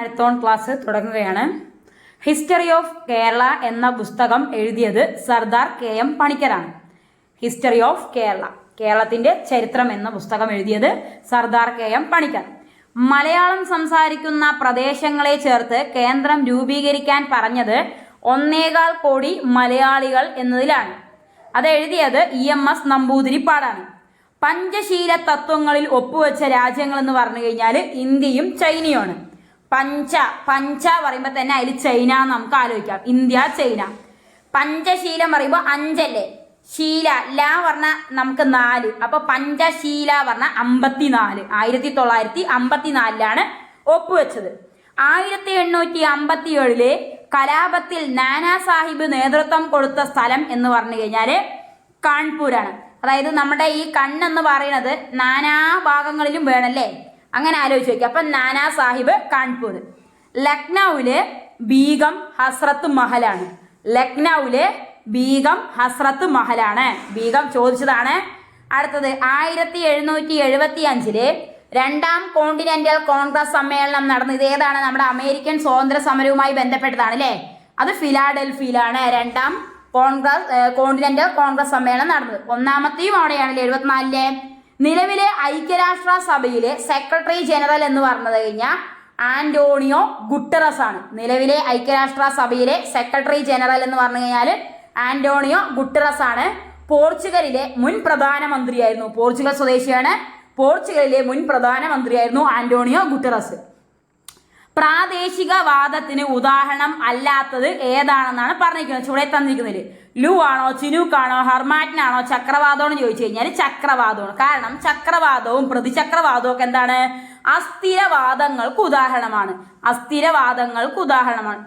Marathon class തുടങ്ങുകയാണ്. History of Kerala എന്ന പുസ്തകം എഴുതിയത് സർദാർ കെ എം പണിക്കരാണ്. ഹിസ്റ്ററി ഓഫ് കേരള കേരളത്തിന്റെ ചരിത്രം എന്ന പുസ്തകം എഴുതിയത് സർദാർ കെ എം പണിക്കർ. മലയാളം സംസാരിക്കുന്ന പ്രദേശങ്ങളെ ചേർത്ത് കേന്ദ്രം രൂപീകരിക്കാൻ പറഞ്ഞത് ഒന്നേകാൽ കോടി മലയാളികൾ എന്നതിലാണ്. അത് എഴുതിയത് ഇ എം എസ് നമ്പൂതിരിപ്പാടാണ്. പഞ്ചശീല തത്വങ്ങളിൽ ഒപ്പുവെച്ച രാജ്യങ്ങൾ എന്ന് പറഞ്ഞു കഴിഞ്ഞാൽ ഇന്ത്യയും ചൈനയുമാണ്. പഞ്ച പഞ്ച പറയുമ്പോൾ തന്നെ അതിൽ ചൈന എന്ന് നമുക്ക് ആലോചിക്കാം. India China. പഞ്ചശീലം പറയുമ്പോൾ അഞ്ചല്ലേ? ശീല. ല പറഞ്ഞ നമുക്ക് നാല്. അപ്പൊ പഞ്ചശീല പറഞ്ഞ അമ്പത്തിനാല്. ആയിരത്തി തൊള്ളായിരത്തി അമ്പത്തിനാലിലാണ് ഒപ്പുവെച്ചത്. ആയിരത്തി എണ്ണൂറ്റി അമ്പത്തി ഏഴിലെ കലാപത്തിൽ നാനാ സാഹിബ് നേതൃത്വം കൊടുത്ത സ്ഥലം എന്ന് പറഞ്ഞു കഴിഞ്ഞാൽ കാൺപൂരാണ്. അതായത് നമ്മുടെ ഈ കണ്ണെന്ന് പറയുന്നത് നാനാ ഭാഗങ്ങളിലും വേണല്ലേ? അങ്ങനെ ആലോചിച്ച് നോക്കി അപ്പൊ നാനാ സാഹിബ് കാൺപൂർ. ലക്നൌവിലെ ബീഗം ഹസ്രത്ത് മഹലാണ്. ലക്നൌവിലെ ബീഗം ഹസ്രത്ത് മഹലാണ്. ബീഗം ചോദിച്ചതാണ്. അടുത്തത് ആയിരത്തി എഴുന്നൂറ്റി എഴുപത്തി അഞ്ചിൽ രണ്ടാം കോണ്ടിനെന്റൽ കോൺഗ്രസ് സമ്മേളനം നടന്നു ഇത് ഏതാണ്? നമ്മുടെ അമേരിക്കൻ സ്വാതന്ത്ര്യ സമരവുമായി ബന്ധപ്പെട്ടതാണ് അല്ലേ? അത് ഫിലാഡൽഫിയിലാണ് രണ്ടാം കോൺഗ്രസ് കോണ്ടിനെന്റൽ കോൺഗ്രസ് സമ്മേളനം നടന്നത്. ഒന്നാമത്തെയും അവിടെയാണല്ലേ എഴുപത്തിനാലിലെ? നിലവിലെ ഐക്യരാഷ്ട്ര സഭയിലെ സെക്രട്ടറി ജനറൽ എന്ന് പറഞ്ഞത് കഴിഞ്ഞാൽ ആന്റോണിയോ ഗുട്ടറസ് ആണ് നിലവിലെ ഐക്യരാഷ്ട്ര സഭയിലെ സെക്രട്ടറി ജനറൽ എന്ന് പറഞ്ഞു കഴിഞ്ഞാൽ ആന്റോണിയോ ഗുട്ടറസ് ആണ് പോർച്ചുഗലിലെ മുൻ പ്രധാനമന്ത്രിയായിരുന്നു. പോർച്ചുഗൽ സ്വദേശിയാണ്. പോർച്ചുഗലിലെ മുൻ പ്രധാനമന്ത്രിയായിരുന്നു ആന്റോണിയോ ഗുട്ടറസ്. പ്രാദേശികവാദത്തിന് ഉദാഹരണം അല്ലാത്തത് ഏതാണെന്നാണ് പറഞ്ഞിരിക്കുന്നത്. ചുവടെ തന്നിരിക്കുന്നതിൽ ലു ആണോ ചിനുക്കാണോ ഹർമാറ്റിനാണോ ചക്രവാദമോ എന്ന് ചോദിച്ചു കഴിഞ്ഞാൽ ചക്രവാദമാണ്. കാരണം ചക്രവാദവും പ്രതിചക്രവാദവും ഒക്കെ എന്താണ്? അസ്ഥിരവാദങ്ങൾക്ക് ഉദാഹരണമാണ്. അസ്ഥിരവാദങ്ങൾക്ക് ഉദാഹരണമാണ്.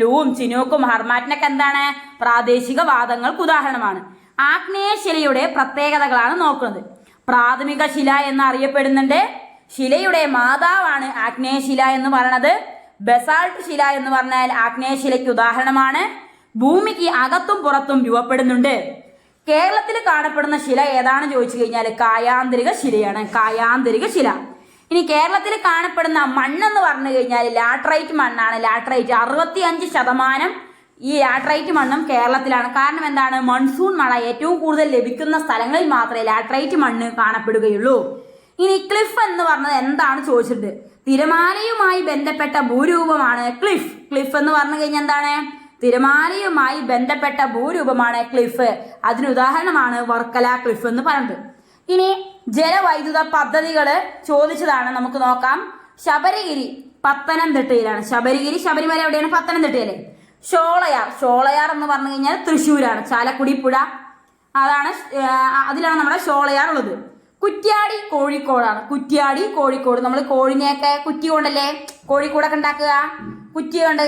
ലുവും ചിനൂക്കും ഹർമാറ്റിനൊക്കെ എന്താണ്? പ്രാദേശികവാദങ്ങൾക്ക് ഉദാഹരണമാണ്. ആഗ്നേയശിലയുടെ പ്രത്യേകതകളാണ് നോക്കുന്നത്. പ്രാഥമിക ശില എന്ന് അറിയപ്പെടുന്നുണ്ട് ശിലയുടെ മാതാവാണ് ആഗ്നേയശില എന്ന് പറയുന്നത് ബസാൾട്ട് ശില എന്ന് പറഞ്ഞാൽ ആഗ്നേയശിലയ്ക്ക് ഉദാഹരണമാണ്. ഭൂമിക്ക് അകത്തും പുറത്തും രൂപപ്പെടുന്നുണ്ട്. കേരളത്തിൽ കാണപ്പെടുന്ന ശില ഏതാണെന്ന് ചോദിച്ചു കഴിഞ്ഞാൽ കായാന്തരിക ശിലയാണ്. കായാന്തരിക ശില. ഇനി കേരളത്തിൽ കാണപ്പെടുന്ന മണ്ണെന്ന് പറഞ്ഞു കഴിഞ്ഞാൽ ലാട്രൈറ്റ് മണ്ണാണ്. ലാട്രൈറ്റ് അറുപത്തി അഞ്ച് ശതമാനം ഈ ലാട്രൈറ്റ് മണ്ണും കേരളത്തിലാണ്. കാരണം എന്താണ്? മൺസൂൺ മഴ ഏറ്റവും കൂടുതൽ ലഭിക്കുന്ന സ്ഥലങ്ങളിൽ മാത്രമേ ലാട്രൈറ്റ് മണ്ണ് കാണപ്പെടുകയുള്ളൂ. ഇനി ക്ലിഫ് എന്ന് പറഞ്ഞത് എന്താണ് ചോദിച്ചിട്ട് തിരമാലയുമായി ബന്ധപ്പെട്ട ഭൂരൂപമാണ് ക്ലിഫ് ക്ലിഫ് എന്ന് പറഞ്ഞു കഴിഞ്ഞാൽ എന്താണ്? തിരമാലയുമായി ബന്ധപ്പെട്ട ഭൂരൂപമാണ് ക്ലിഫ് അതിന് ഉദാഹരണമാണ് വർക്കല ക്ലിഫ് എന്ന് പറയുന്നത്. ഇനി ജലവൈദ്യുത പദ്ധതികൾ ചോദിച്ചതാണ് നമുക്ക് നോക്കാം. ശബരിഗിരി പത്തനംതിട്ടയിലാണ്. ശബരിഗിരി ശബരിമല എവിടെയാണ്? പത്തനംതിട്ടയിലെ. ഷോളയാർ ഷോളയാർ എന്ന് പറഞ്ഞു കഴിഞ്ഞാൽ തൃശ്ശൂരാണ്. ചാലക്കുടി പുഴ. അതാണ് അതിലാണ് നമ്മുടെ ഷോളയാർ ഉള്ളത്. കുറ്റ്യാടി കോഴിക്കോടാണ്. കുറ്റ്യാടി കോഴിക്കോട്. നമ്മൾ കോഴിനെയൊക്കെ കുറ്റി കൊണ്ടല്ലേ കോഴിക്കോടൊക്കെ ഉണ്ടാക്കുക? കുറ്റി കൊണ്ട്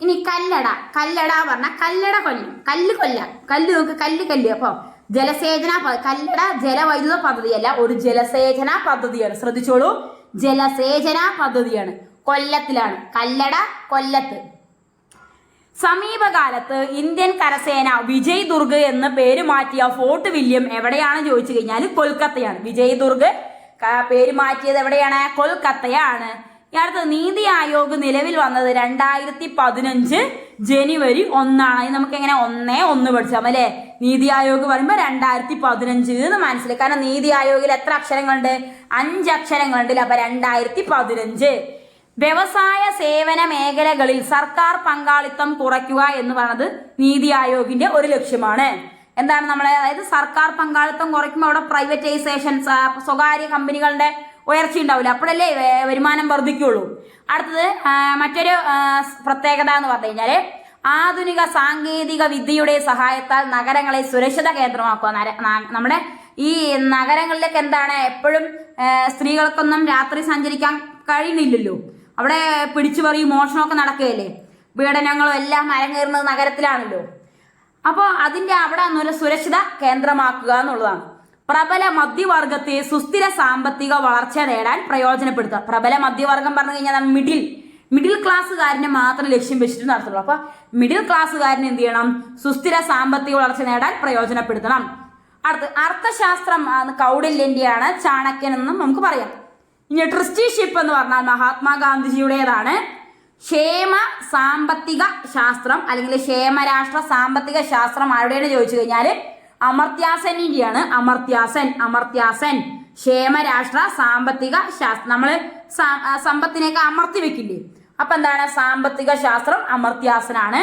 ഇനി കല്ലട. കല്ലട പറഞ്ഞ കല്ലട കൊല്ലം. കല്ല് കൊല്ല. കല്ല് നോക്ക് കല്ല് കല്ല്. അപ്പൊ ജലസേചന കല്ലട ജലവൈദ്യുത പദ്ധതിയല്ല ഒരു ജലസേചന പദ്ധതിയാണ്. ശ്രദ്ധിച്ചോളൂ. ജലസേചന പദ്ധതിയാണ്. കൊല്ലത്തിലാണ്. കല്ലട കൊല്ലത്ത്. സമീപകാലത്ത് ഇന്ത്യൻ കരസേന വിജയ് ദുർഗ് എന്ന് പേര് മാറ്റിയ ഫോർട്ട് വില്യം എവിടെയാണ് ചോദിച്ചു കഴിഞ്ഞാൽ കൊൽക്കത്തയാണ്. വിജയ് ദുർഗ് പേര് മാറ്റിയത് എവിടെയാണ്? കൊൽക്കത്തയാണ്. ഈ നീതി ആയോഗ് നിലവിൽ വന്നത് രണ്ടായിരത്തി പതിനഞ്ച് ജനുവരി ഒന്നാണ്. നമുക്ക് എങ്ങനെ ഒന്നേ ഒന്ന് പഠിച്ചാൽ അല്ലേ? നീതി ആയോഗ് പറയുമ്പോൾ രണ്ടായിരത്തി പതിനഞ്ച് എന്ന് മനസ്സിലായി. കാരണം നീതി ആയോഗിൽ എത്ര അക്ഷരങ്ങളുണ്ട്? അഞ്ച് അക്ഷരങ്ങളുണ്ട് അപ്പൊ രണ്ടായിരത്തി പതിനഞ്ച് വ്യവസായ സേവന മേഖലകളിൽ സർക്കാർ പങ്കാളിത്തം കുറയ്ക്കുക എന്ന് പറയുന്നത് നീതി ആയോഗിന്റെ ഒരു ലക്ഷ്യമാണ്. എന്താണ് നമ്മളെ അതായത് സർക്കാർ പങ്കാളിത്തം കുറയ്ക്കുമ്പോൾ അവിടെ പ്രൈവറ്റൈസേഷൻ സ്വകാര്യ കമ്പനികളുടെ ഉയർച്ച ഉണ്ടാവില്ല. അപ്പോഴല്ലേ വരുമാനം വർദ്ധിക്കുള്ളൂ അടുത്തത് മറ്റൊരു പ്രത്യേകത എന്ന് പറഞ്ഞു കഴിഞ്ഞാൽ ആധുനിക സാങ്കേതിക വിദ്യയുടെ സഹായത്താൽ നഗരങ്ങളെ സുരക്ഷിത കേന്ദ്രമാക്കുക. നമ്മുടെ ഈ നഗരങ്ങളിലൊക്കെ എന്താണ്? എപ്പോഴും സ്ത്രീകൾക്കൊന്നും രാത്രി സഞ്ചരിക്കാൻ കഴിയുന്നില്ലല്ലോ. അവിടെ പിടിച്ചു പറയും മോഷണമൊക്കെ നടക്കുകയല്ലേ? പീഡനങ്ങളും എല്ലാം അരങ്ങേറുന്നത് നഗരത്തിലാണല്ലോ. അപ്പോൾ അതിന്റെ അവിടെ ഒരു സുരക്ഷിത കേന്ദ്രമാക്കുക എന്നുള്ളതാണ്. പ്രബല മധ്യവർഗത്തെ സുസ്ഥിര സാമ്പത്തിക വളർച്ച നേടാൻ പ്രയോജനപ്പെടുത്തുക. പ്രബല മധ്യവർഗം പറഞ്ഞു കഴിഞ്ഞാൽ മിഡിൽ. മിഡിൽ ക്ലാസ്സുകാരനെ മാത്രം ലക്ഷ്യം വെച്ചിട്ട് നടത്തുള്ളൂ. അപ്പൊ മിഡിൽ ക്ലാസ്സുകാരൻ എന്ത് ചെയ്യണം? സുസ്ഥിര സാമ്പത്തിക വളർച്ച നേടാൻ പ്രയോജനപ്പെടുത്തണം. അടുത്ത് അർത്ഥശാസ്ത്രം കൗടില്യന്റെയാണ് ചാണക്യൻ എന്നും നമുക്ക് പറയാം. ഇനി ട്രസ്റ്റിഷിപ്പ് എന്ന് പറഞ്ഞാൽ മഹാത്മാഗാന്ധിജിയുടേതാണ്. ക്ഷേമ സാമ്പത്തിക ശാസ്ത്രം അല്ലെങ്കിൽ ക്ഷേമരാഷ്ട്ര സാമ്പത്തിക ശാസ്ത്രം ആരുടെയാണ് ചോദിച്ചു കഴിഞ്ഞാൽ അമർത്യാസനിന്റെയാണ് അമർത്യാസൻ അമർത്യാസൻ. ക്ഷേമരാഷ്ട്ര സാമ്പത്തിക ശാസ്ത്രം. നമ്മൾ സമ്പത്തിനെയൊക്കെ അമർത്തി വെക്കില്ലേ? അപ്പൊ എന്താണ്? സാമ്പത്തിക ശാസ്ത്രം അമർത്യാസനാണ്.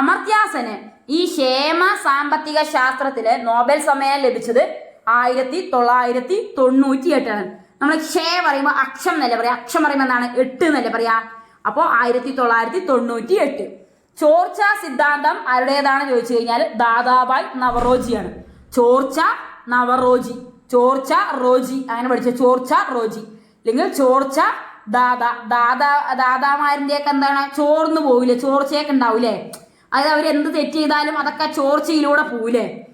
അമർത്യാസന് ഈ ക്ഷേമ സാമ്പത്തിക ശാസ്ത്രത്തിൽ നോബൽ സമ്മാനം ലഭിച്ചത് ആയിരത്തി തൊള്ളായിരത്തി തൊണ്ണൂറ്റി എട്ടാണ് നമ്മൾ ക്ഷേ പറയുമ്പോൾ അക്ഷം എന്നല്ലേ പറയാം? അക്ഷം പറയുമ്പോൾ എന്താണ്? എട്ട് എന്നല്ലേ പറയാ? അപ്പോൾ ആയിരത്തി തൊള്ളായിരത്തി തൊണ്ണൂറ്റി എട്ട് ചോർച്ച സിദ്ധാന്തം ആരുടേതാണ് ചോദിച്ചു കഴിഞ്ഞാൽ ദാദാബായ് നവറോജിയാണ്. ചോർച്ച നവറോജി. ചോർച്ച റോജി. അങ്ങനെ പഠിച്ച ചോർച്ച റോജി. അല്ലെങ്കിൽ ചോർച്ച ദാദാ. ദാദാ ദാദാമാരിന്റെ ഒക്കെ എന്താണ്? ചോർന്നു പോവില്ലേ? ചോർച്ചയൊക്കെ ഉണ്ടാവൂലേ അതായത് എന്ത് തെറ്റ് ചെയ്താലും അതൊക്കെ ചോർച്ചയിലൂടെ പോവില്ലേ?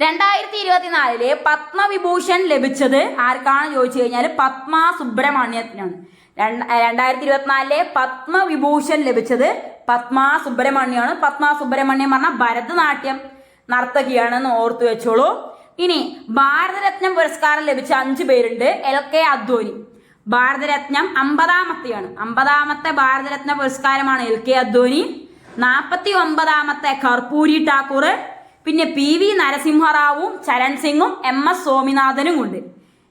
രണ്ടായിരത്തി ഇരുപത്തിനാലിൽ പത്മവിഭൂഷൺ ലഭിച്ചത് ആർക്കാണ് ചോദിച്ചു കഴിഞ്ഞാൽ പത്മ സുബ്രഹ്മണ്യത്തിനാണ് രണ്ട- രണ്ടായിരത്തി ഇരുപത്തിനാലിലെ പത്മവിഭൂഷൺ ലഭിച്ചത് പത്മ സുബ്രഹ്മണ്യമാണ് പത്മ സുബ്രഹ്മണ്യം പറഞ്ഞ ഭരതനാട്യം നർത്തകിയാണെന്ന് ഓർത്തു വെച്ചോളൂ. ഇനി ഭാരതരത്നം പുരസ്കാരം ലഭിച്ച അഞ്ചു പേരുണ്ട്. L K Advani. ഭാരതരത്നം അമ്പതാമത്തെയാണ്. അമ്പതാമത്തെ ഭാരതരത്ന പുരസ്കാരമാണ് എൽ കെ അദ്വാനി. നാൽപ്പത്തി ഒമ്പതാമത്തെ കർപ്പൂരി ഠാക്കൂർ പിന്നെ പി വി നരസിംഹറാവുവും ചരൺ സിംഗും എം എസ് സ്വാമിനാഥനും ഉണ്ട്.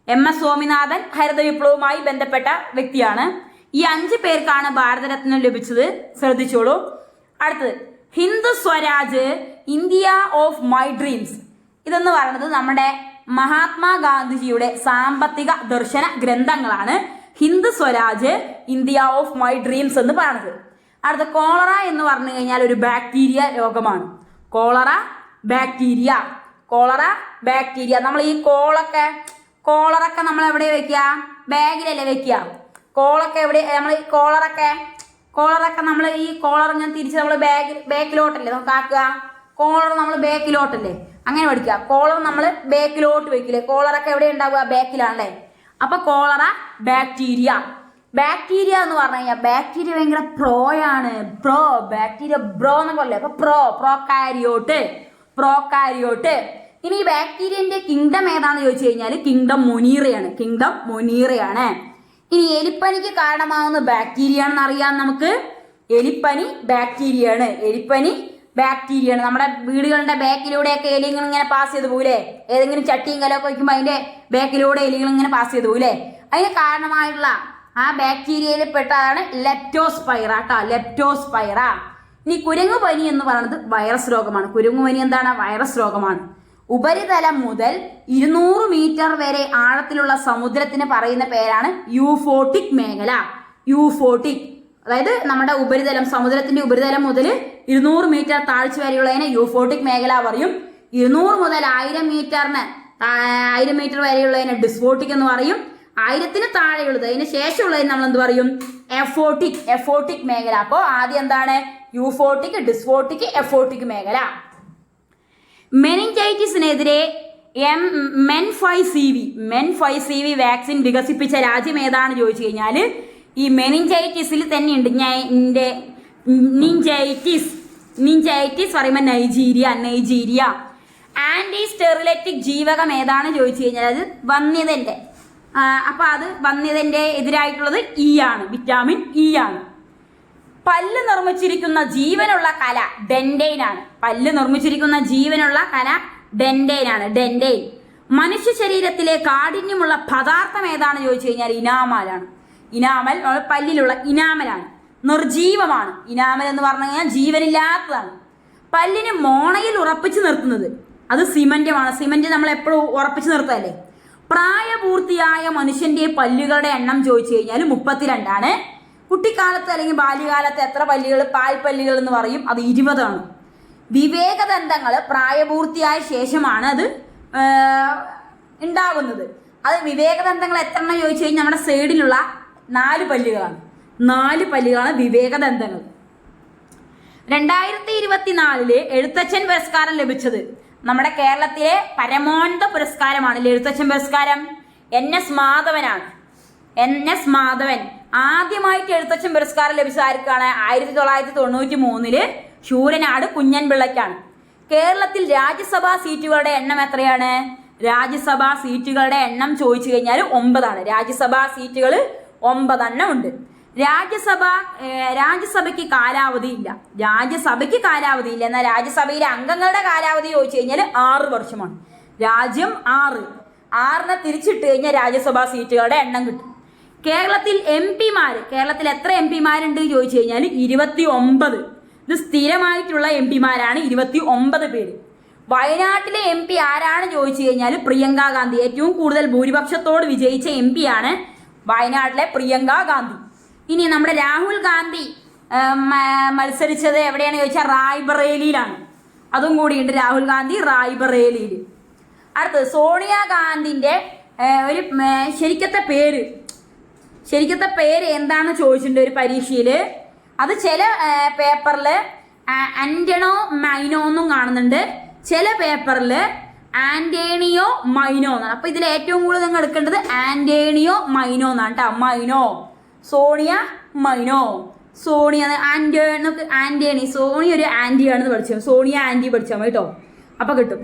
എം എസ് സ്വാമിനാഥൻ ഹരിത വിപ്ലവവുമായി ബന്ധപ്പെട്ട വ്യക്തിയാണ്. ഈ അഞ്ച് പേർക്കാണ് ഭാരതരത്നം ലഭിച്ചത്. ശ്രദ്ധിച്ചോളൂ. അടുത്തത് Hindu Swaraj India of my dreams. ഇതെന്ന് പറയുന്നത് നമ്മുടെ മഹാത്മാഗാന്ധിജിയുടെ സാമ്പത്തിക ദർശന ഗ്രന്ഥങ്ങളാണ്. Hindu Swaraj India of my dreams എന്ന് പറയുന്നത്. അടുത്ത കോളറ എന്ന് പറഞ്ഞു കഴിഞ്ഞാൽ ഒരു ബാക്ടീരിയ രോഗമാണ്. കോളറ ബാക്ടീരിയ കോളറ ബാക്ടീരിയ നമ്മൾ ഈ കോളൊക്കെ കോളറൊക്കെ നമ്മൾ എവിടെ വെക്കുക ബാഗിലല്ലേ വെക്കുക കോളൊക്കെ എവിടെ നമ്മൾ ഈ കോളറൊക്കെ കോളറൊക്കെ നമ്മൾ ഈ കോളർ ഞാൻ തിരിച്ച് നമ്മൾ ബാഗിൽ ബാക്കിലോട്ടല്ലേ നമുക്ക് ആക്കുക? കോളർ നമ്മൾ ബാക്കിലോട്ടല്ലേ? അങ്ങനെ പഠിക്കുക. കോളർ നമ്മൾ ബാക്കിലോട്ട് വെക്കില്ലേ കോളറൊക്കെ എവിടെ ഉണ്ടാവുക? ബാക്കിലാണല്ലേ? അപ്പൊ കോളറ ബാക്ടീരിയ ബാക്ടീരിയ എന്ന് പറഞ്ഞു കഴിഞ്ഞാൽ ബാക്ടീരിയ ഭയങ്കര പ്രോയാണ് പ്രോ ബാക്ടീരിയ ബ്രോ എന്നൊക്കെ അല്ലേ അപ്പൊ പ്രോ പ്രോകാരിയോട്ട് പ്രോകാരിയോട്ട് ഇനി ഈ ബാക്ടീരിയന്റെ കിങ്ഡം ഏതാണെന്ന് ചോദിച്ചു കഴിഞ്ഞാൽ കിങ്ഡം മൊനീറയാണ്. കിങ്ഡം മൊനീറയാണ്. ഇനി എലിപ്പനിക്ക് കാരണമാകുന്ന ബാക്ടീരിയ ആണെന്ന് അറിയാം നമുക്ക്. എലിപ്പനി ബാക്ടീരിയ ആണ് എലിപ്പനി ബാക്ടീരിയ ആണ് നമ്മുടെ വീടുകളുടെ ബാക്കിലൂടെയൊക്കെ എലികൾ ഇങ്ങനെ പാസ് ചെയ്തു പോകൂലേ? ഏതെങ്കിലും ചട്ടിയും കലമൊക്കെ വയ്ക്കുമ്പോൾ അതിന്റെ ബാക്കിലൂടെ എലികൾ ഇങ്ങനെ പാസ് ചെയ്തു പോകൂലേ? അതിന് കാരണമായിട്ടുള്ള ആ ബാക്ടീരിയയിൽ പെട്ടതാണ് ലെപ്റ്റോസ്പൈറ കേട്ടോ ലെപ്റ്റോസ്പൈറ ഇനി കുരങ്ങു പനി എന്ന് പറയുന്നത് വൈറസ് രോഗമാണ്. കുരങ്ങു പനി എന്താണ്? വൈറസ് രോഗമാണ്. ഉപരിതലം മുതൽ ഇരുന്നൂറ് മീറ്റർ വരെ ആഴത്തിലുള്ള സമുദ്രത്തിന് പറയുന്ന പേരാണ് യൂഫോട്ടിക് മേഖല. യൂഫോട്ടിക്. അതായത് നമ്മുടെ ഉപരിതലം സമുദ്രത്തിന്റെ ഉപരിതലം മുതൽ ഇരുന്നൂറ് മീറ്റർ താഴ്ച വരെയുള്ളതിനെ യൂഫോട്ടിക് മേഖല പറയും. ഇരുന്നൂറ് മുതൽ ആയിരം മീറ്ററിന് ആയിരം മീറ്റർ വരെയുള്ളതിനെ ഡിസ്ഫോട്ടിക് എന്ന് പറയും. ആയിരത്തിന് താഴെയുള്ളത് അതിന് ശേഷമുള്ളതിന് നമ്മൾ എന്ത് പറയും? എഫോട്ടിക്. എഫോട്ടിക് മേഖല. അപ്പോൾ ആദ്യം എന്താണ്? യൂഫോട്ടിക് ഡിസ്ഫോട്ടിക് എഫോട്ടിക് മേഖല. മെനിഞ്ചൈറ്റിസിനെതിരെ M men five C V men five C V vaccine വികസിപ്പിച്ച രാജ്യം ഏതാണ് ചോദിച്ചു കഴിഞ്ഞാൽ ഈ മെനിഞ്ചൈറ്റിസിൽ തന്നെയുണ്ട്. ഞാൻ നിഞ്ചൈറ്റിസ് നിഞ്ചൈറ്റിസ് പറയുമ്പോൾ നൈജീരിയ നൈജീരിയ ആന്റി സ്റ്റെറിലറ്റിക് ജീവകം ഏതാണ് ചോദിച്ചു കഴിഞ്ഞാൽ അത് വന്ധ്യതന്റെ അപ്പോൾ അപ്പൊ അത് വന്ധ്യതന്റെ എതിരായിട്ടുള്ളത് ഇ ആണ് വിറ്റാമിൻ ഇ ആണ്. പല്ല് നിർമ്മിച്ചിരിക്കുന്ന ജീവനുള്ള കല ഡെൻഡെയിൻ ആണ് പല്ല് നിർമ്മിച്ചിരിക്കുന്ന ജീവനുള്ള കല ഡെൻഡെയിൻ ആണ് ഡെൻഡെയിൻ മനുഷ്യ ശരീരത്തിലെ കാഠിന്യമുള്ള പദാർത്ഥം ഏതാണെന്ന് ചോദിച്ചു കഴിഞ്ഞാൽ ഇനാമലാണ്. ഇനാമൽ പല്ലിലുള്ള ഇനാമലാണ്. നിർജീവമാണ്. ഇനാമൽ എന്ന് പറഞ്ഞു കഴിഞ്ഞാൽ ജീവനില്ലാത്തതാണ്. പല്ലിന് മോണയിൽ ഉറപ്പിച്ചു നിർത്തുന്നത്. അത് സിമന്റുമാണ്. സിമന്റ് നമ്മൾ എപ്പോഴും ഉറപ്പിച്ചു നിർത്തല്ലേ പ്രായപൂർത്തിയായ മനുഷ്യന്റെ പല്ലുകളുടെ എണ്ണം ചോദിച്ചു കഴിഞ്ഞാൽ മുപ്പത്തിരണ്ടാണ്. കുട്ടിക്കാലത്ത് അല്ലെങ്കിൽ ബാല്യകാലത്ത് എത്ര പല്ലുകൾ പാൽപ്പല്ലുകൾ എന്ന് പറയും? അത് ഇരുപതാണ്. വിവേകദന്തങ്ങൾ പ്രായപൂർത്തിയായ ശേഷമാണ് അത് ഉണ്ടാകുന്നത്. അത് വിവേകദന്തങ്ങൾ എത്ര എണ്ണം ചോദിച്ചു കഴിഞ്ഞാൽ നമ്മുടെ സൈഡിലുള്ള നാല് പല്ലുകളാണ് നാല് പല്ലുകളാണ് വിവേകദന്തങ്ങൾ. രണ്ടായിരത്തി ഇരുപത്തിനാലിൽ എഴുത്തച്ഛൻ പുരസ്കാരം ലഭിച്ചത് നമ്മുടെ കേരളത്തിലെ പരമോന്നത പുരസ്കാരമാണ്. എഴുത്തച്ഛൻ പുരസ്കാരം? N S മാധവനാണ്. N S Madhavan. ആദ്യമായിട്ട് എഴുത്തച്ഛൻ പുരസ്കാരം ലഭിച്ച ആർക്കാണ് ആയിരത്തി തൊള്ളായിരത്തി തൊണ്ണൂറ്റി മൂന്നിൽ ശൂരനാട് കുഞ്ഞൻ പിള്ളയ്ക്കാണ് കേരളത്തിൽ രാജ്യസഭാ സീറ്റുകളുടെ എണ്ണം എത്രയാണ്? രാജ്യസഭാ സീറ്റുകളുടെ എണ്ണം ചോദിച്ചു കഴിഞ്ഞാൽ ഒമ്പതാണ്. രാജ്യസഭാ സീറ്റുകൾ ഒമ്പതെണ്ണം ഉണ്ട്. രാജ്യസഭ രാജ്യസഭയ്ക്ക് കാലാവധി ഇല്ല. രാജ്യസഭയ്ക്ക് കാലാവധി ഇല്ല. എന്നാൽ രാജ്യസഭയിലെ അംഗങ്ങളുടെ കാലാവധി ചോദിച്ചു കഴിഞ്ഞാൽ ആറ് വർഷമാണ്. രാജ്യം ആറ്. ആറിനെ തിരിച്ചിട്ട് കഴിഞ്ഞാൽ രാജ്യസഭാ സീറ്റുകളുടെ എണ്ണം കിട്ടും. കേരളത്തിൽ എം പിമാര് കേരളത്തിൽ എത്ര എം പിമാരുണ്ട് ചോദിച്ചു കഴിഞ്ഞാൽ ഇരുപത്തി ഒമ്പത് ഇത് സ്ഥിരമായിട്ടുള്ള എം പിമാരാണ് ഇരുപത്തി ഒമ്പത് പേര്. വയനാട്ടിലെ എം പി ആരാണ് ചോദിച്ചു കഴിഞ്ഞാൽ പ്രിയങ്ക ഗാന്ധി. ഏറ്റവും കൂടുതൽ ഭൂരിപക്ഷത്തോട് വിജയിച്ച എം പി ആണ് വയനാട്ടിലെ പ്രിയങ്ക ഗാന്ധി. ഇനി നമ്മുടെ രാഹുൽ ഗാന്ധി മത്സരിച്ചത് എവിടെയാണ് ചോദിച്ചാൽ റായ്ബറേലിയിലാണ്. അതും കൂടിയുണ്ട് രാഹുൽ ഗാന്ധി റായ്ബറേലിയിൽ അടുത്തത് സോണിയ ഗാന്ധിന്റെ ഒരു ശരിക്കത്തെ പേര് ശരിക്കത്തെ പേര് എന്താണെന്ന് ചോദിച്ചിട്ടുണ്ട് ഒരു പരീക്ഷയിൽ അത് ചില പേപ്പറിൽ ആന്റണോ മൈനോ എന്നും കാണുന്നുണ്ട്. ചില പേപ്പറിൽ ആന്റേണിയോ മൈനോ എന്നാണ്. അപ്പൊ ഇതിൽ ഏറ്റവും കൂടുതൽ നിങ്ങൾ എടുക്കേണ്ടത് ആന്റേണിയോ മൈനോ എന്നാണ് കേട്ടോ മൈനോ. സോണിയ മൈനോ. സോണിയ ആന്റോ നമുക്ക് ആന്റണി. സോണിയ ഒരു ആന്റിയാണെന്ന് പഠിച്ചു? സോണിയ ആന്റി പഠിച്ചാൽ മതി കേട്ടോ അപ്പൊ കിട്ടും.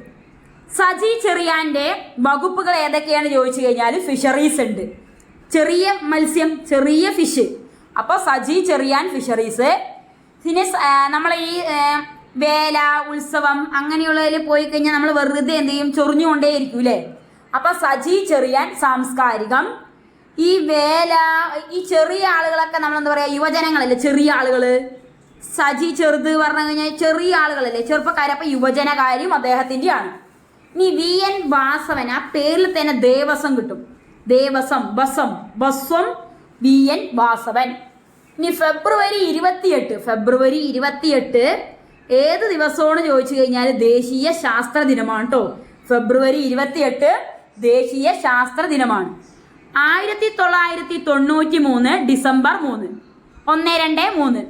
സജി ചെറിയാന്റെ വകുപ്പുകൾ ഏതൊക്കെയാണ് ചോദിച്ചു കഴിഞ്ഞാൽ ഫിഷറീസ് ഉണ്ട്. ചെറിയ മത്സ്യം ചെറിയ ഫിഷ് അപ്പോൾ സജി ചെറിയാൻ ഫിഷറീസ് പിന്നെ നമ്മൾ ഈ വേല ഉത്സവം അങ്ങനെയുള്ളതിൽ പോയി കഴിഞ്ഞാൽ നമ്മൾ വെറുതെ എന്ത് ചെയ്യും ചൊറിഞ്ഞുകൊണ്ടേയിരിക്കും അല്ലേ അപ്പൊ സജി ചെറിയാൻ സാംസ്കാരികം. ഈ വേല ഈ ചെറിയ ആളുകളൊക്കെ നമ്മൾ എന്താ പറയുക യുവജനങ്ങളല്ലേ ചെറിയ ആളുകൾ സജി ചെറുത് പറഞ്ഞു കഴിഞ്ഞാൽ ചെറിയ ആളുകളല്ലേ? ചെറുപ്പക്കാർ അപ്പൊ യുവജനകാര്യം അദ്ദേഹത്തിന്റെ ആണ് ഇനി വി എൻ വാസവൻ ആ പേരിൽ തന്നെ ദേവസ്വം കിട്ടും. ദേവസ്വം ബസം ബസ്വം വി എൻ വാസവൻ. ഇനി ഫെബ്രുവരി ഇരുപത്തിയെട്ട് ഫെബ്രുവരി ഇരുപത്തിയെട്ട് ഏത് ദിവസമാണ് ചോദിച്ചു കഴിഞ്ഞാൽ ദേശീയ ശാസ്ത്ര ദിനമാണ് കേട്ടോ ഫെബ്രുവരി ഇരുപത്തിയെട്ട് ദേശീയ ശാസ്ത്ര ദിനമാണ്. ആയിരത്തി തൊള്ളായിരത്തി തൊണ്ണൂറ്റി മൂന്ന് ഡിസംബർ മൂന്ന്. ഒന്ന് രണ്ട് മൂന്ന്.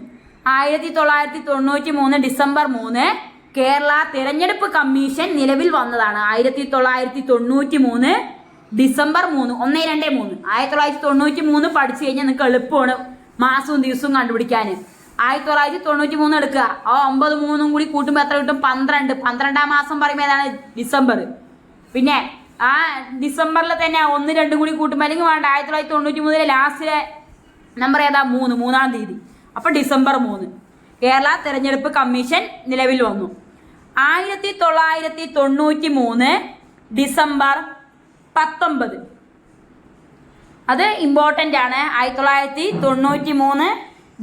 ആയിരത്തി തൊള്ളായിരത്തി തൊണ്ണൂറ്റി മൂന്ന് ഡിസംബർ മൂന്ന് കേരള തിരഞ്ഞെടുപ്പ് കമ്മീഷൻ നിലവിൽ വന്നതാണ്. ആയിരത്തി തൊള്ളായിരത്തി തൊണ്ണൂറ്റി മൂന്ന് ഡിസംബർ മൂന്ന് ഒന്ന് രണ്ട് മൂന്ന്. ആയിരത്തി തൊള്ളായിരത്തി തൊണ്ണൂറ്റി മൂന്ന് പഠിച്ചു കഴിഞ്ഞാൽ നിങ്ങൾക്ക് എളുപ്പമാണ് മാസവും ദിവസവും കണ്ടുപിടിക്കാൻ. ആയിരത്തി തൊള്ളായിരത്തി തൊണ്ണൂറ്റി മൂന്ന് എടുക്കുക. ആ ഒമ്പത് മൂന്നും കൂടി കൂട്ടുമ്പോൾ എത്ര കിട്ടും? പന്ത്രണ്ട്. പന്ത്രണ്ടാം മാസം പറയുമ്പോൾ ഏതാണ്? ഡിസംബർ. പിന്നെ ആ ഡിസംബറിൽ തന്നെ ഒന്ന് രണ്ടും കൂടി കൂട്ടുമ്പോൾ അല്ലെങ്കിൽ വേണ്ട ആയിരത്തി തൊള്ളായിരത്തി തൊണ്ണൂറ്റി മൂന്നിലെ ലാസ്റ്റിലെ നമ്പർ ഏതാ? മൂന്ന് മൂന്നാം തീയതി. അപ്പോൾ ഡിസംബർ മൂന്ന്. കേരള തെരഞ്ഞെടുപ്പ് കമ്മീഷൻ നിലവിൽ വന്നു. ആയിരത്തി തൊള്ളായിരത്തി തൊണ്ണൂറ്റി മൂന്ന് ഡിസംബർ പത്തൊമ്പത്. അത് ഇമ്പോർട്ടന്റ് ആണ്. ആയിരത്തി തൊള്ളായിരത്തി തൊണ്ണൂറ്റി മൂന്ന്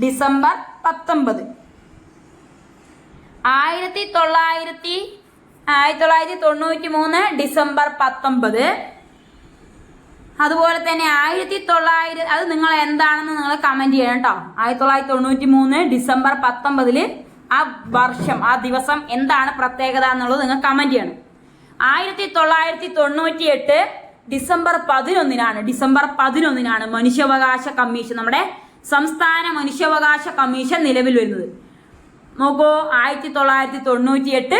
ഡിസംബർ പത്തൊമ്പത്. ആയിരത്തി തൊള്ളായിരത്തി ആയിരത്തി തൊള്ളായിരത്തി തൊണ്ണൂറ്റി മൂന്ന് ഡിസംബർ പത്തൊമ്പത്. അതുപോലെ തന്നെ ആയിരത്തി തൊള്ളായിരത്തി അത് നിങ്ങൾ എന്താണെന്ന് നിങ്ങൾ കമന്റ് ചെയ്യണം കേട്ടോ ആയിരത്തി തൊള്ളായിരത്തി തൊണ്ണൂറ്റി മൂന്ന് ഡിസംബർ പത്തൊമ്പതിൽ ആ വർഷം ആ ദിവസം എന്താണ് പ്രത്യേകത എന്നുള്ളത് നിങ്ങൾ കമന്റ് ചെയ്യണം. ആയിരത്തി തൊള്ളായിരത്തി തൊണ്ണൂറ്റി എട്ട് ഡിസംബർ പതിനൊന്നിനാണ് ഡിസംബർ പതിനൊന്നിനാണ് മനുഷ്യാവകാശ കമ്മീഷൻ നമ്മുടെ സംസ്ഥാന മനുഷ്യാവകാശ കമ്മീഷൻ നിലവിൽ വരുന്നത്. നോക്കൂ ആയിരത്തി തൊള്ളായിരത്തി തൊണ്ണൂറ്റി എട്ട്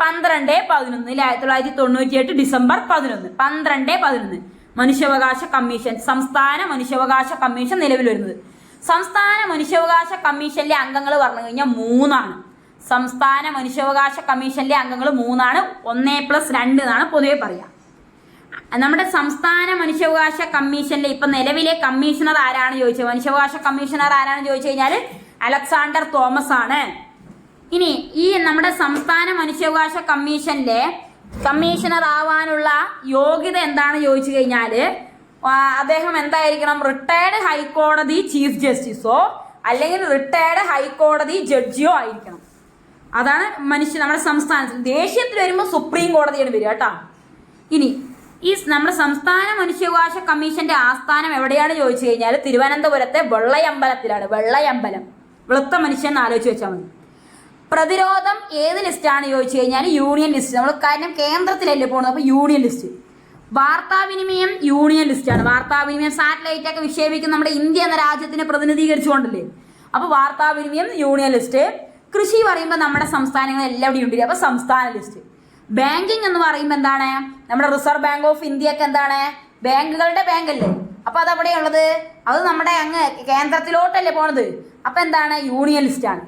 പന്ത്രണ്ട് പതിനൊന്ന് അല്ലെ? ആയിരത്തി തൊള്ളായിരത്തി തൊണ്ണൂറ്റി എട്ട് ഡിസംബർ പതിനൊന്ന് പന്ത്രണ്ട് പതിനൊന്ന് മനുഷ്യാവകാശ കമ്മീഷൻ സംസ്ഥാന മനുഷ്യാവകാശ കമ്മീഷൻ നിലവിൽ വരുന്നത്. സംസ്ഥാന മനുഷ്യാവകാശ കമ്മീഷനിലെ അംഗങ്ങൾ പറഞ്ഞു കഴിഞ്ഞാൽ മൂന്നാണ്. സംസ്ഥാന മനുഷ്യാവകാശ കമ്മീഷനിലെ അംഗങ്ങൾ മൂന്നാണ് ഒന്നേ പ്ലസ് രണ്ട് എന്നാണ് പൊതുവെ പറയുക നമ്മുടെ സംസ്ഥാന മനുഷ്യാവകാശ കമ്മീഷനിലെ ഇപ്പൊ നിലവിലെ കമ്മീഷണർ ആരാണ് ചോദിച്ചത്? മനുഷ്യാവകാശ കമ്മീഷണർ ആരാണ് ചോദിച്ചു കഴിഞ്ഞാൽ അലക്സാണ്ടർ തോമസ് ആണ്. ഇനി ഈ നമ്മുടെ സംസ്ഥാന മനുഷ്യാവകാശ കമ്മീഷനിലെ കമ്മീഷണർ ആവാനുള്ള യോഗ്യത എന്താണ് ചോദിച്ചു കഴിഞ്ഞാൽ അദ്ദേഹം എന്തായിരിക്കണം? റിട്ടയർഡ് ഹൈക്കോടതി ചീഫ് ജസ്റ്റിസോ അല്ലെങ്കിൽ റിട്ടയർഡ് ഹൈക്കോടതി ജഡ്ജിയോ ആയിരിക്കണം. അതാണ് മനുഷ്യ നമ്മുടെ സംസ്ഥാനത്തിൽ. ദേശീയത്തിൽ വരുമ്പോൾ സുപ്രീം കോടതിയാണ് വരിക കേട്ടോ. ഇനി ഈ നമ്മുടെ സംസ്ഥാന മനുഷ്യാവകാശ കമ്മീഷന്റെ ആസ്ഥാനം എവിടെയാണ് ചോദിച്ചു കഴിഞ്ഞാൽ തിരുവനന്തപുരത്തെ വെള്ളയമ്പലത്തിലാണ് വെള്ളയമ്പലം. വെളുത്ത മനുഷ്യൻ എന്ന് ആലോചിച്ച് വെച്ചാൽ മതി. പ്രതിരോധം ഏത് ലിസ്റ്റാണ് ചോദിച്ചു കഴിഞ്ഞാൽ യൂണിയൻ ലിസ്റ്റ് നമ്മൾ കാരണം കേന്ദ്രത്തിലല്ലേ പോകുന്നത് അപ്പോൾ യൂണിയൻ ലിസ്റ്റ് വാർത്താവിനിമയം യൂണിയൻ ലിസ്റ്റാണ് വാർത്താവിനിമയം സാറ്റലൈറ്റ് ഒക്കെ വിക്ഷേപിക്കുന്ന നമ്മുടെ ഇന്ത്യ എന്ന രാജ്യത്തിനെ പ്രതിനിധീകരിച്ചുകൊണ്ടല്ലേ? അപ്പോൾ വാർത്താവിനിമയം യൂണിയൻ ലിസ്റ്റ് കൃഷി പറയുമ്പോൾ നമ്മുടെ സംസ്ഥാനങ്ങൾ എല്ലാവിടെയും ഉണ്ട്. അപ്പോൾ സംസ്ഥാന ലിസ്റ്റ് ബാങ്കിങ് എന്ന് പറയുമ്പോൾ എന്താണ്? നമ്മുടെ റിസർവ് ബാങ്ക് ഓഫ് ഇന്ത്യ ഒക്കെ എന്താണ്? ബാങ്കുകളുടെ ബാങ്ക് അല്ലേ? അപ്പൊ അത് എവിടെയുള്ളത്? അത് നമ്മുടെ അങ്ങ് കേന്ദ്രത്തിലോട്ടല്ലേ പോണത്? അപ്പൊ എന്താണ്? യൂണിയൻ ആണ്.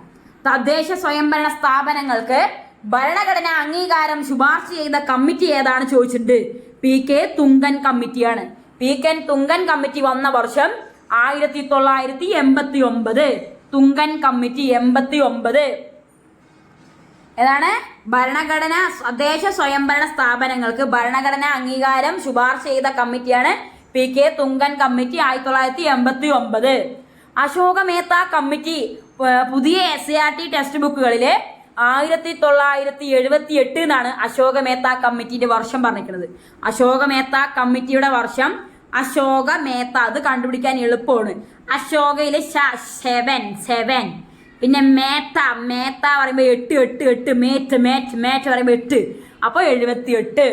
തദ്ദേശ സ്വയംഭരണ സ്ഥാപനങ്ങൾക്ക് ഭരണഘടന അംഗീകാരം ശുപാർശ ചെയ്ത കമ്മിറ്റി ഏതാണ് ചോദിച്ചിട്ടുണ്ട്. പി കെ തുങ്കൻ കമ്മിറ്റിയാണ് പി കെ തുങ്കൻ കമ്മിറ്റി വന്ന വർഷം ആയിരത്തി തൊള്ളായിരത്തി എൺപത്തി ഒമ്പത് തുങ്കൻ കമ്മിറ്റി എൺപത്തി ഒമ്പത് ഏതാണ്? ഭരണഘടന തദ്ദേശ സ്വയംഭരണ സ്ഥാപനങ്ങൾക്ക് ഭരണഘടന അംഗീകാരം ശുപാർശ ചെയ്ത കമ്മിറ്റിയാണ് പി കെ തുങ്കൻ കമ്മിറ്റി ആയിരത്തി തൊള്ളായിരത്തി എൺപത്തി ഒമ്പത് അശോക മേത്ത കമ്മിറ്റി പുതിയ S A R T text ബുക്കുകളിലെ ആയിരത്തി തൊള്ളായിരത്തി എഴുപത്തി എട്ട് എന്നാണ് അശോക മേത്ത കമ്മിറ്റിന്റെ വർഷം പറഞ്ഞിരിക്കുന്നത്. അശോക മേത്ത കമ്മിറ്റിയുടെ വർഷം അശോക മേത്ത അത് കണ്ടുപിടിക്കാൻ എളുപ്പമാണ്. അശോകയിലെ സെവൻ സെവൻ പിന്നെ മേത്ത മേത്ത പറയുമ്പോൾ എട്ട് എട്ട് എട്ട് മേറ്റ് മേറ്റ് മേറ്റ് പറയുമ്പോൾ എട്ട്. അപ്പോൾ എഴുപത്തി എട്ട്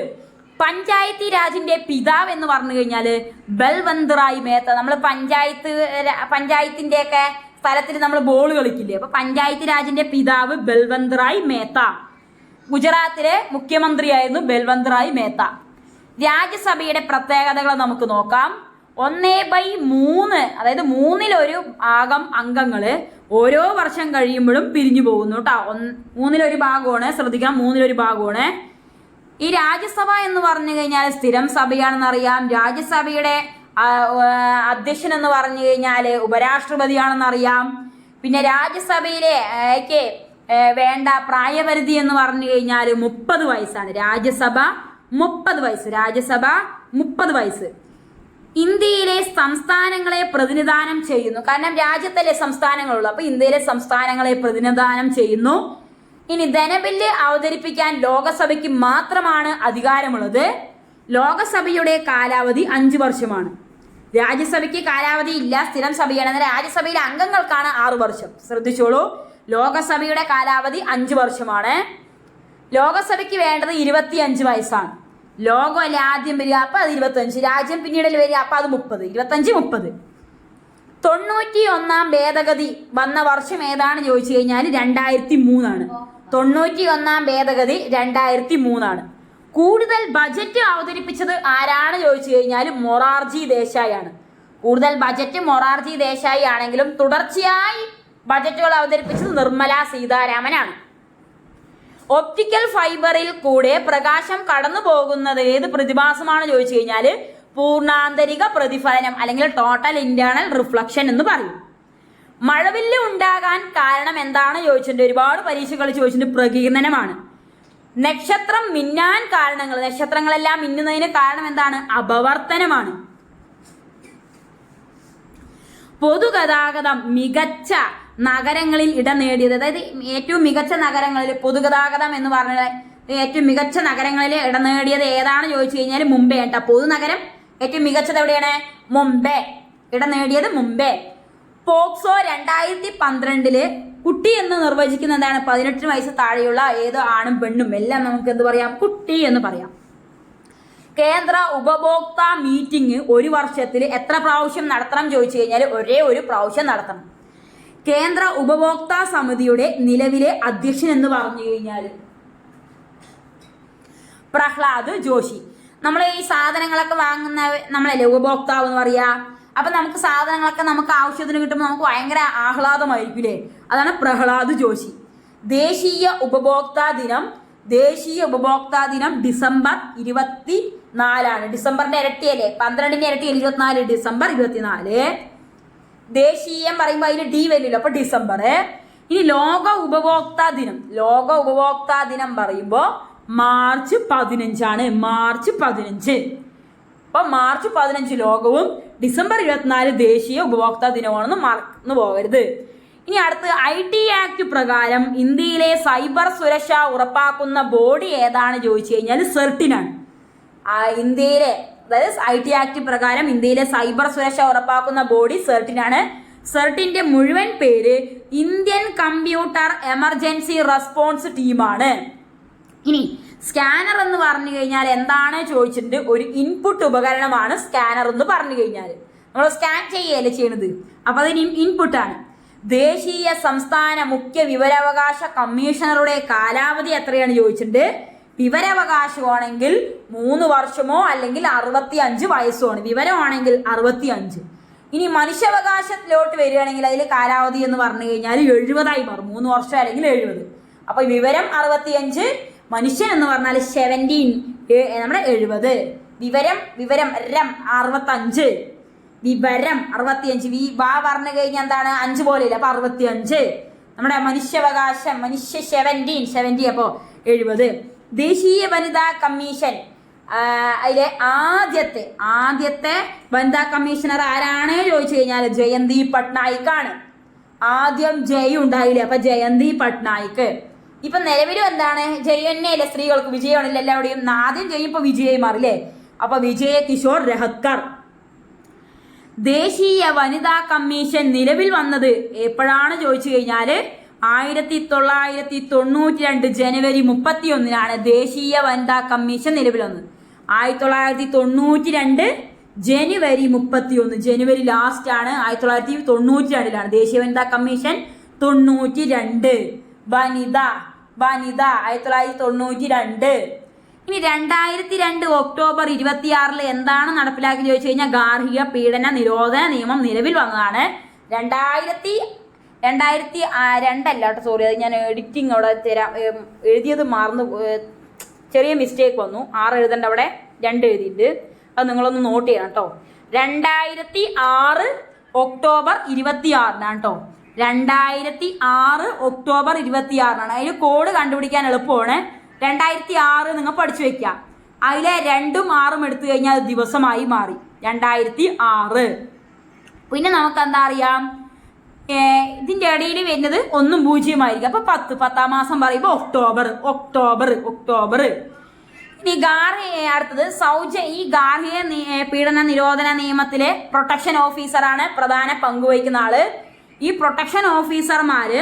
പഞ്ചായത്തി രാജിന്റെ പിതാവ് എന്ന് പറഞ്ഞു കഴിഞ്ഞാൽ ബൽവന്തറായി മേത്ത. നമ്മൾ പഞ്ചായത്ത് പഞ്ചായത്തിന്റെ ഒക്കെ സ്ഥലത്തിൽ നമ്മൾ ബോൾ കളിക്കില്ലേ? അപ്പൊ പഞ്ചായത്ത് രാജിന്റെ പിതാവ് ബൽവന്തറായി മേത്ത. ഗുജറാത്തിലെ മുഖ്യമന്ത്രിയായിരുന്നു ബൽവന്തറായി മേത്ത. രാജ്യസഭയുടെ പ്രത്യേകതകൾ നമുക്ക് നോക്കാം. ഒന്നേ ബൈ മൂന്ന് അതായത് മൂന്നിലൊരു ഭാഗം അംഗങ്ങൾ ഓരോ വർഷം കഴിയുമ്പോഴും പിരിഞ്ഞു പോകുന്നു കേട്ടോ ഒന്ന് മൂന്നിലൊരു ഭാഗമാണ് ശ്രദ്ധിക്കണം മൂന്നിലൊരു ഭാഗമാണ്. ഈ രാജ്യസഭ എന്ന് പറഞ്ഞു കഴിഞ്ഞാൽ സ്ഥിരം സഭയാണെന്ന് അറിയാം. രാജ്യസഭയുടെ അധ്യക്ഷൻ എന്ന് പറഞ്ഞു കഴിഞ്ഞാൽ ഉപരാഷ്ട്രപതിയാണെന്ന് അറിയാം. പിന്നെ രാജ്യസഭയിലെ വേണ്ട പ്രായപരിധി എന്ന് പറഞ്ഞു കഴിഞ്ഞാൽ മുപ്പത് വയസ്സാണ്. രാജ്യസഭ മുപ്പത് വയസ്സ് രാജ്യസഭ മുപ്പത് വയസ്സ്. ഇന്ത്യയിലെ സംസ്ഥാനങ്ങളെ പ്രതിനിധാനം ചെയ്യുന്നു. കാരണം രാജ്യത്തിലെ സംസ്ഥാനങ്ങളുള്ളൂ. അപ്പൊ ഇന്ത്യയിലെ സംസ്ഥാനങ്ങളെ പ്രതിനിധാനം ചെയ്യുന്നു. ഇനി ധനബില്ല് അവതരിപ്പിക്കാൻ ലോകസഭയ്ക്ക് മാത്രമാണ് അധികാരമുള്ളത്. ലോകസഭയുടെ കാലാവധി അഞ്ചു വർഷമാണ്. രാജ്യസഭയ്ക്ക് കാലാവധി ഇല്ല സ്ഥിരം സഭയാണ്. എന്നാൽ രാജ്യസഭയിലെ അംഗങ്ങൾക്കാണ് ആറു വർഷം. ശ്രദ്ധിച്ചോളൂ. ലോകസഭയുടെ കാലാവധി അഞ്ചു വർഷമാണ്. ലോകസഭയ്ക്ക് വേണ്ടത് ഇരുപത്തിയഞ്ച് വയസ്സാണ്. ലോകമല്ലേ ആദ്യം വരിക? അപ്പൊ അത് ഇരുപത്തഞ്ച്. രാജ്യം പിന്നീട് വരിക? അപ്പൊ അത് മുപ്പത്. ഇരുപത്തഞ്ച് മുപ്പത്. തൊണ്ണൂറ്റി ഒന്നാം ഭേദഗതി വന്ന വർഷം ഏതാണ് ചോദിച്ചു കഴിഞ്ഞാൽ രണ്ടായിരത്തി മൂന്നാണ് തൊണ്ണൂറ്റി ഒന്നാം ഭേദഗതി രണ്ടായിരത്തി മൂന്നാണ് കൂടുതൽ ബജറ്റ് അവതരിപ്പിച്ചത് ആരാണ് ചോദിച്ചു കഴിഞ്ഞാൽ മൊറാർജി ദേശായി ആണ് കൂടുതൽ ബജറ്റ് മൊറാർജി ദേശായി ആണെങ്കിലും തുടർച്ചയായി ബജറ്റുകൾ അവതരിപ്പിച്ചത് നിർമ്മല സീതാരാമനാണ്. ഒപ്റ്റിക്കൽ ഫൈബറിൽ കൂടെ പ്രകാശം കടന്നു പോകുന്നത് ഏത് പ്രതിഭാസമാണ് ചോദിച്ചു കഴിഞ്ഞാൽ പൂർണാന്തരിക പ്രതിഫലനം അല്ലെങ്കിൽ ടോട്ടൽ ഇന്റേണൽ റിഫ്ലക്ഷൻ എന്ന് പറയും. മഴവില്ല് ഉണ്ടാകാൻ കാരണം എന്താണ് ചോദിച്ചിട്ടുണ്ട്? ഒരുപാട് പരീക്ഷകൾ ചോദിച്ചിട്ടുണ്ട്. പ്രകീർണനമാണ്. നക്ഷത്രം മിന്നാൻ കാരണങ്ങൾ നക്ഷത്രങ്ങളെല്ലാം മിന്നുന്നതിന് കാരണം എന്താണ്? അപവർത്തനമാണ്. പൊതുഗതാഗതം മികച്ച നഗരങ്ങളിൽ ഇടം നേടിയത്. അതായത് ഏറ്റവും മികച്ച നഗരങ്ങളിൽ പൊതുഗതാഗതം എന്ന് പറഞ്ഞാൽ ഏറ്റവും മികച്ച നഗരങ്ങളിൽ ഇടം നേടിയത് ഏതാണ് ചോദിച്ചു കഴിഞ്ഞാൽ മുംബൈ കേട്ടോ പൊതുനഗരം ഏറ്റവും മികച്ചത് എവിടെയാണ്? മുംബൈ. ഇടം നേടിയത് മുംബൈ. പോക്സോ രണ്ടായിരത്തി പന്ത്രണ്ടിൽ കുട്ടി എന്ന് നിർവചിക്കുന്ന എന്താണ് പതിനെട്ടിന് വയസ്സ് താഴെയുള്ള ഏത് ആണും പെണ്ണും. എല്ലാം നമുക്ക് എന്ത് പറയാം? കുട്ടി എന്ന് പറയാം. കേന്ദ്ര ഉപഭോക്ത മീറ്റിംഗ് ഒരു വർഷത്തിൽ എത്ര പ്രാവശ്യം നടത്തണം ചോദിച്ചു കഴിഞ്ഞാൽ ഒരേ ഒരു പ്രാവശ്യം നടത്തണം. കേന്ദ്ര ഉപഭോക്താ സമിതിയുടെ നിലവിലെ അധ്യക്ഷൻ എന്ന് പറഞ്ഞു കഴിഞ്ഞാൽ പ്രഹ്ലാദ് ജോഷി. നമ്മൾ ഈ സാധനങ്ങളൊക്കെ വാങ്ങുന്ന നമ്മളല്ലേ ഉപഭോക്താവ് എന്ന് പറയാ? അപ്പൊ നമുക്ക് സാധനങ്ങളൊക്കെ നമുക്ക് ആവശ്യത്തിന് കിട്ടുമ്പോൾ നമുക്ക് ഭയങ്കര ആഹ്ലാദമായിരിക്കില്ലേ അതാണ് പ്രഹ്ലാദ് ജോഷി. ദേശീയ ഉപഭോക്താ ദിനം ദേശീയ ഉപഭോക്താ ദിനം ഡിസംബർ ഇരുപത്തി നാലാണ് ഡിസംബറിന്റെ ഇരട്ടിയല്ലേ? പന്ത്രണ്ടിന്റെ ഇരട്ടി ഇരുപത്തിനാല് ഡിസംബർ ഇരുപത്തിനാല്. ദേശീയം പറയുമ്പോൾ അതിൽ ഡി വരില്ല. അപ്പൊ ഡിസംബർ ഇനി ലോക ഉപഭോക്താ ദിനം. ലോക ഉപഭോക്താ ദിനം പറയുമ്പോൾ മാർച്ച് പതിനഞ്ചാണ്. മാർച്ച് പതിനഞ്ച്. അപ്പൊ മാർച്ച് പതിനഞ്ച് ലോകവും ഡിസംബർ ഇരുപത്തിനാല് ദേശീയ ഉപഭോക്താ ദിനമാണെന്ന് മറന്നു പോകരുത്. ഇനി അടുത്ത് ഐ ടി ആക്ട് പ്രകാരം ഇന്ത്യയിലെ സൈബർ സുരക്ഷ ഉറപ്പാക്കുന്ന ബോഡി ഏതാണ് ചോദിച്ചു കഴിഞ്ഞാൽ സെർട്ടിനാണ് ഇന്ത്യയിലെ അതായത് ഐ ടി ആക്ട് പ്രകാരം ഇന്ത്യയിലെ സൈബർ സുരക്ഷ ഉറപ്പാക്കുന്ന ബോഡി സെർട്ടിനാണ് സെർട്ടിന്റെ മുഴുവൻ പേര് ഇന്ത്യൻ കമ്പ്യൂട്ടർ എമർജൻസി റെസ്പോൺസ് ടീമാണ്. ഇനി സ്കാനർ എന്ന് പറഞ്ഞു കഴിഞ്ഞാൽ എന്താണ് ചോദിച്ചിട്ടുണ്ട്? ഒരു ഇൻപുട്ട് ഉപകരണമാണ് സ്കാനർ എന്ന് പറഞ്ഞു കഴിഞ്ഞാൽ. നമ്മൾ സ്കാൻ ചെയ്യുകയല്ലേ ചെയ്യണത്? അപ്പൊ അതിന് ഇൻപുട്ടാണ് ദേശീയ സംസ്ഥാന മുഖ്യ വിവരാവകാശ കമ്മീഷണറുടെ കാലാവധി എത്രയാണ് ചോദിച്ചിട്ടുണ്ട്? വിവരാവകാശമാണെങ്കിൽ മൂന്ന് വർഷമോ അല്ലെങ്കിൽ അറുപത്തി അഞ്ച് ആണ് വിവരമാണെങ്കിൽ അറുപത്തി അഞ്ച് ഇനി മനുഷ്യാവകാശത്തിലോട്ട് വരികയാണെങ്കിൽ അതിൽ കാലാവധി എന്ന് പറഞ്ഞു കഴിഞ്ഞാൽ എഴുപതായി മാറും. മൂന്ന് വർഷം അല്ലെങ്കിൽ എഴുപത്. അപ്പൊ വിവരം അറുപത്തിയഞ്ച് മനുഷ്യൻ എന്ന് പറഞ്ഞാൽ സെവന്റീൻ നമ്മുടെ എഴുപത്. വിവരം വിവരം രം അറുപത്തഞ്ച്. വിവരം അറുപത്തിയഞ്ച്. വി വാ പറഞ്ഞു കഴിഞ്ഞാൽ എന്താണ്? അഞ്ച് പോലെ ഇല്ല അപ്പൊ അറുപത്തിയഞ്ച്. നമ്മുടെ മനുഷ്യാവകാശം മനുഷ്യ സെവന്റീൻ സെവന്റി അപ്പോൾ എഴുപത്. ദേശീയ വനിതാ കമ്മീഷൻ. അതിലെ ആദ്യത്തെ ആദ്യത്തെ വനിതാ കമ്മീഷണർ ആരാണ് ചോദിച്ചു കഴിഞ്ഞാൽ ജയന്തി പട്നായിക് ആണ് ആദ്യം ജയ് ഉണ്ടായില്ലേ അപ്പൊ ജയന്തി പട്നായിക് ഇപ്പൊ നിലവിലും എന്താണ്? ജയ് തന്നെയല്ലേ സ്ത്രീകൾക്ക് വിജയമാണില്ല? എല്ലാവരുടെയും ആദ്യം ജയ് ഇപ്പൊ വിജയ് മാറില്ലേ? അപ്പൊ വിജയ കിഷോർ രഹത്കർ ദേശീയ വനിതാ കമ്മീഷൻ നിലവിൽ വന്നത് എപ്പോഴാണ് ചോദിച്ചു കഴിഞ്ഞാൽ ആയിരത്തി തൊള്ളായിരത്തി തൊണ്ണൂറ്റി രണ്ട് ജനുവരി മുപ്പത്തി ഒന്നിനാണ് ദേശീയ വനിതാ കമ്മീഷൻ നിലവിൽ വന്നത് ആയിരത്തി തൊള്ളായിരത്തി തൊണ്ണൂറ്റി രണ്ട് ജനുവരി മുപ്പത്തി ഒന്ന് ജനുവരി ലാസ്റ്റ് ആണ് ആയിരത്തി തൊള്ളായിരത്തി തൊണ്ണൂറ്റി രണ്ടിലാണ് ദേശീയ വനിതാ കമ്മീഷൻ തൊണ്ണൂറ്റി രണ്ട് വനിത വനിത ആയിരത്തി തൊള്ളായിരത്തി തൊണ്ണൂറ്റി രണ്ട് ഇനി രണ്ടായിരത്തി രണ്ട് ഒക്ടോബർ ഇരുപത്തിയാറിൽ എന്താണ് നടപ്പിലാക്കി ചോദിച്ചു കഴിഞ്ഞാൽ ഗാർഹിക പീഡന നിരോധന നിയമം നിലവിൽ വന്നതാണ്. രണ്ടായിരത്തി രണ്ടായിരത്തി രണ്ടല്ല കേട്ടോ സോറി അത് ഞാൻ എഡിറ്റിംഗ് അവിടെ തരാം. എഴുതിയത് മാർന്ന് ചെറിയ മിസ്റ്റേക്ക് വന്നു. ആറ് എഴുതേണ്ട അവിടെ രണ്ട് എഴുതിയിട്ട് അത് നിങ്ങളൊന്ന് നോട്ട് ചെയ്യണം കേട്ടോ. രണ്ടായിരത്തി ആറ് ഒക്ടോബർ ഇരുപത്തി ആറിനാണ് കേട്ടോ. രണ്ടായിരത്തി ആറ് ഒക്ടോബർ ഇരുപത്തി ആറിനാണ് അതിന് കോഡ് കണ്ടുപിടിക്കാൻ എളുപ്പമാണ്. രണ്ടായിരത്തി ആറ് നിങ്ങൾ പഠിച്ചു വെക്കുക അതിലെ രണ്ടും ആറും എടുത്തു കഴിഞ്ഞാൽ ദിവസമായി മാറി. രണ്ടായിരത്തി ആറ്. പിന്നെ നമുക്ക് എന്താ അറിയാം? ഇതിന്റെ ഇടയിൽ വരുന്നത് ഒന്നും പൂജ്യമായിരിക്കും. അപ്പൊ പത്ത് പത്താം മാസം പറയുമ്പോൾ ഒക്ടോബർ ഒക്ടോബർ ഒക്ടോബർ. ഇനി ഗാർഹിക അടുത്തത് സൗജ ഈ ഗാർഹിക പീഡന നിരോധന നിയമത്തിലെ പ്രൊട്ടക്ഷൻ ഓഫീസറാണ് പ്രധാന പങ്കുവഹിക്കുന്ന ആൾ. ഈ പ്രൊട്ടക്ഷൻ ഓഫീസർമാര്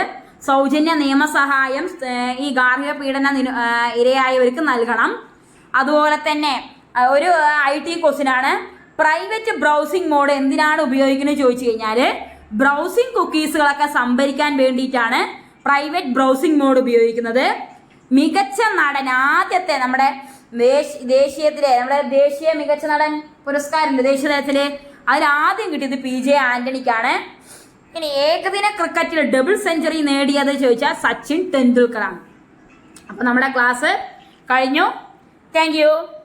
സൗജന്യ നിയമസഹായം ഈ ഗാർഹിക പീഡന ഇരയായവർക്ക് നൽകണം. അതുപോലെ തന്നെ ഒരു ഐ ടി ക്വസ്റ്റിനാണ് പ്രൈവറ്റ് ബ്രൗസിംഗ് മോഡ് എന്തിനാണ് ഉപയോഗിക്കുന്നത് ചോദിച്ചു കഴിഞ്ഞാൽ ബ്രൗസിംഗ് കുക്കീസുകളൊക്കെ സംഭരിക്കാൻ വേണ്ടിയിട്ടാണ് പ്രൈവറ്റ് ബ്രൗസിംഗ് മോഡ് ഉപയോഗിക്കുന്നത്. മികച്ച നടൻ ആദ്യത്തെ നമ്മുടെ ദേശ- ദേശീയത്തിലെ നമ്മുടെ ദേശീയ മികച്ച നടൻ പുരസ്കാരം ദേശീയ തലത്തിൽ അതിൽ ആദ്യം കിട്ടിയത് പി ജെ ആന്റണിക്കാണ്. ഇനി ഏകദിന ക്രിക്കറ്റിൽ ഡബിൾ സെഞ്ചുറി നേടിയത് ചോദിച്ചാൽ സച്ചിൻ ടെണ്ടുൽക്കറാണ്. അപ്പൊ നമ്മുടെ ക്ലാസ് കഴിഞ്ഞു. താങ്ക്